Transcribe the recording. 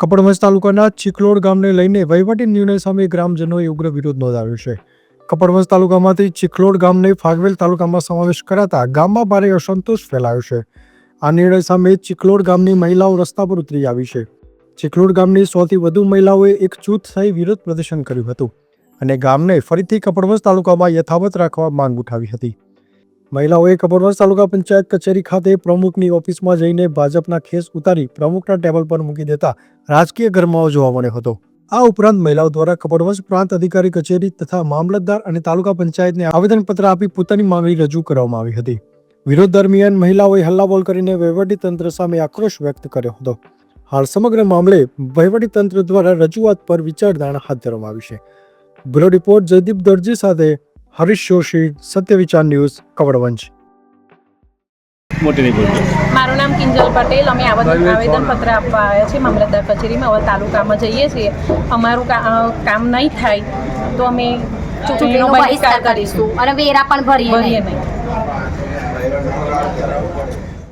કપડવંજ તાલુકાના ચિકલોડ ગામને લઈને વહીવટી નિર્ણય સામે ગ્રામજનોએ ઉગ્ર વિરોધ નોંધાવ્યો છે. કપડવંજ તાલુકામાંથી ચિકલોડ ગામને ફાગવેલ તાલુકામાં સમાવેશ કરાતા ગામમાં ભારે અસંતોષ ફેલાયો છે. આ નિર્ણય સામે ચિકલોડ ગામની મહિલાઓ રસ્તા પર ઉતરી આવી છે. ચિકલોડ ગામની સોથી વધુ મહિલાઓએ એક જૂથ થઈ વિરોધ પ્રદર્શન કર્યું હતું અને ગામને ફરીથી કપડવંજ તાલુકામાં યથાવત રાખવા માંગ ઉઠાવી હતી. મહિલાઓએ કપડવંજ તાલુકા પંચાયત કચેરી ખાતે પ્રમુખની ઓફિસમાં જઈને ભાજપના ખેસ ઉતારી પ્રમુખના ટેબલ પર મૂકી દેતા રાજકીય ગરમાવો જોવા મળ્યો હતો. આ ઉપરાંત મહિલાઓ દ્વારા કપડવંશ પ્રાંત અધિકારી કચેરી તથા મામલતદાર અને તાલુકા પંચાયતને આવેદનપત્ર આપી પોતાની માંગણી રજૂ કરવામાં આવી હતી. વિરોધ દરમિયાન મહિલાઓએ હલ્લાબોલ કરીને વહીવટીતંત્ર સામે આક્રોશ વ્યક્ત કર્યો હતો. હાલ સમગ્ર મામલે વહીવટીતંત્ર દ્વારા રજૂઆત પર વિચારધારણા હાથ ધરવામાં આવી છે. બ્યુરો રિપોર્ટ જયદીપ દરજી સાથે હરીશ જોશી સત્ય વિચાર ન્યૂઝ કવડવંજ. મોટી મારું નામ કિંજલ પટેલ. અમે આવેદન આવેદનપત્ર આપવા આવ્યા છીએ. મામલતદાર કચેરીમાં. હવે તાલુકામાં જઈએ છીએ. અમારું કામ નહીં થાય તો અમે ચૂંટણીનો બહિષ્કાર કરીશું. અને વેરા પણ ભરીએ નહીં.